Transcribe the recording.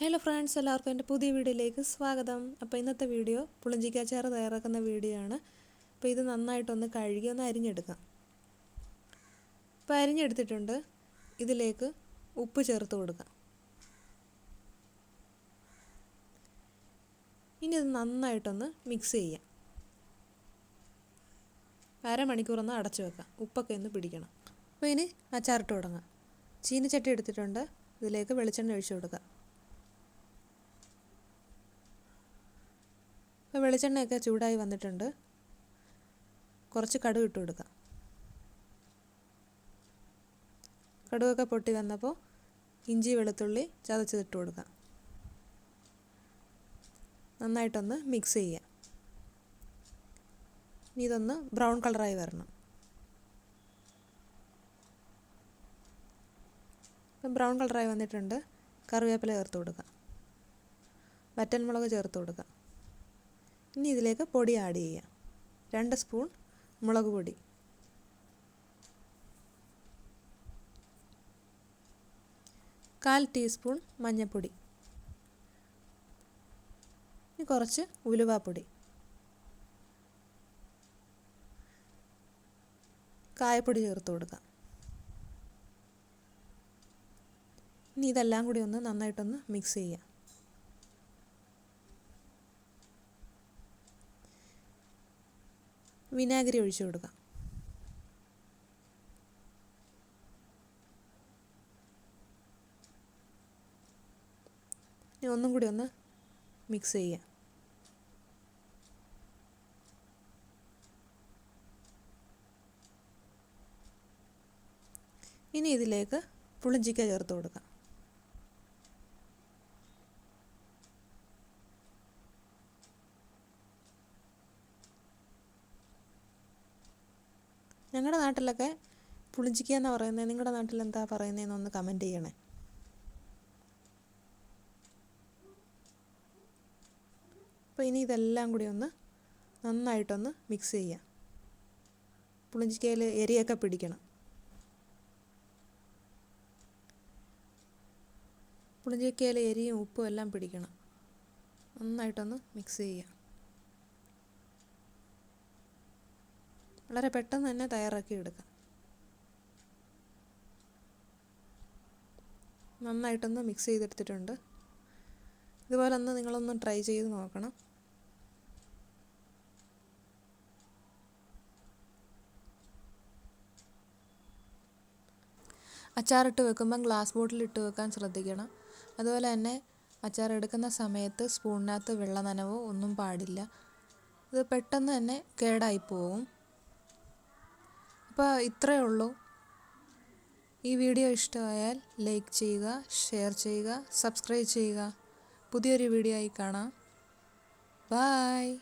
Hello friends എല്ലാവർക്കും എന്റെ പുതിയ വീഡിയോയിലേക്ക് സ്വാഗതം. അപ്പോൾ ഇന്നത്തെ വീഡിയോ പുളിഞ്ചിക്കാച്ചാറ് തയ്യാറാക്കുന്ന വീഡിയോ ആണ്. അപ്പോൾ ഇത് നന്നായിട്ടൊന്ന് കഴുകി ഒന്ന് അരിഞ്ഞെടുക്കാം. അപ്പോൾ അരിഞ്ഞെടുത്തിട്ടുണ്ട്. ഇതിലേക്ക് ഉപ്പ് ചേർത്ത് കൊടുക്കാം. ഇനി ഇത് നന്നായിട്ടൊന്ന് മിക്സ് ചെയ്യാം. അരമണിക്കൂറൊന്ന് അടച്ചു വെക്കാം. ഉപ്പൊക്കെ ഒന്ന് പിടിക്കണം. അപ്പോൾ ഇനി അച്ചാറിട്ട് തുടങ്ങാം. ചീനച്ചട്ടി എടുത്തിട്ടുണ്ട്. ഇതിലേക്ക് വെളിച്ചെണ്ണ ഒഴിച്ചു കൊടുക്കാം. അപ്പോൾ വെളിച്ചെണ്ണയൊക്കെ ചൂടായി വന്നിട്ടുണ്ട്. കുറച്ച് കടുക് ഇട്ട് കൊടുക്കാം. കടുകൊക്കെ പൊട്ടി വന്നപ്പോൾ ഇഞ്ചി വെളുത്തുള്ളി ചതച്ചതിട്ട് കൊടുക്കാം. നന്നായിട്ടൊന്ന് മിക്സ് ചെയ്യാം. ഇനി ഇതൊന്ന് ബ്രൗൺ കളറായി വരണം. ഇപ്പം ബ്രൗൺ കളറായി വന്നിട്ടുണ്ട്. കറിവേപ്പില ചേർത്ത് കൊടുക്കാം. വറ്റൻമുളക് ചേർത്ത് കൊടുക്കാം. ഇനി ഇതിലേക്ക് പൊടി ആഡ് ചെയ്യാം. രണ്ട് സ്പൂൺ മുളക് പൊടി. കാൽ ടീസ്പൂൺ മഞ്ഞൾപ്പൊടി ഇനി കുറച്ച് ഉലുവാപ്പൊടി. കായപ്പൊടി ചേർത്ത് കൊടുക്കാം. ഇനി ഇതെല്ലാം കൂടി ഒന്ന് നന്നായിട്ടൊന്ന് മിക്സ് ചെയ്യാം. വിനാഗിരി ഒഴിച്ചു കൊടുക്കാം. ഇനി ഒന്നും കൂടി ഒന്ന് മിക്സ് ചെയ്യാം. ഇനി ഇതിലേക്ക് പുളിഞ്ചിക്ക ചേർത്ത് കൊടുക്കാം. ഞങ്ങളുടെ നാട്ടിലൊക്കെ പുളിഞ്ചിക്ക എന്നാണ് പറയുന്നത് നിങ്ങളുടെ നാട്ടിൽ എന്താ പറയുന്നതെന്നൊന്ന് കമന്റ് ചെയ്യണേ. അപ്പോൾ ഇനി ഇതെല്ലാം കൂടി ഒന്ന് നന്നായിട്ടൊന്ന് മിക്സ് ചെയ്യാം. പുളിഞ്ചിക്കയിൽ എരിയൊക്കെ പിടിക്കണം. പുളിഞ്ചിക്കയിൽ എരിയും ഉപ്പും എല്ലാം പിടിക്കണം. നന്നായിട്ടൊന്ന് മിക്സ് ചെയ്യാം. വളരെ പെട്ടെന്ന് തന്നെ തയ്യാറാക്കി എടുക്കാം. നന്നായിട്ടൊന്ന് മിക്സ് ചെയ്തെടുത്തിട്ടുണ്ട്. ഇതുപോലെ ഒന്ന് നിങ്ങളൊന്ന് ട്രൈ ചെയ്ത് നോക്കണം. അച്ചാറിട്ട് വെക്കുമ്പം ഗ്ലാസ് ബോട്ടിൽ ഇട്ട് വെക്കാൻ ശ്രദ്ധിക്കണം. അതുപോലെ തന്നെ അച്ചാർ എടുക്കുന്ന സമയത്ത് സ്പൂണിനകത്ത് വെള്ള നനവോ ഒന്നും പാടില്ല. ഇത് പെട്ടെന്ന് തന്നെ കേടായി പോകും അപ്പോൾ ഇത്രയേ ഉള്ളൂ. ഈ വീഡിയോ ഇഷ്ടമായാൽ ലൈക്ക് ചെയ്യുക ഷെയർ ചെയ്യുക സബ്സ്ക്രൈബ് ചെയ്യുക. പുതിയൊരു വീഡിയോ ആയി കാണാം. ബായ്.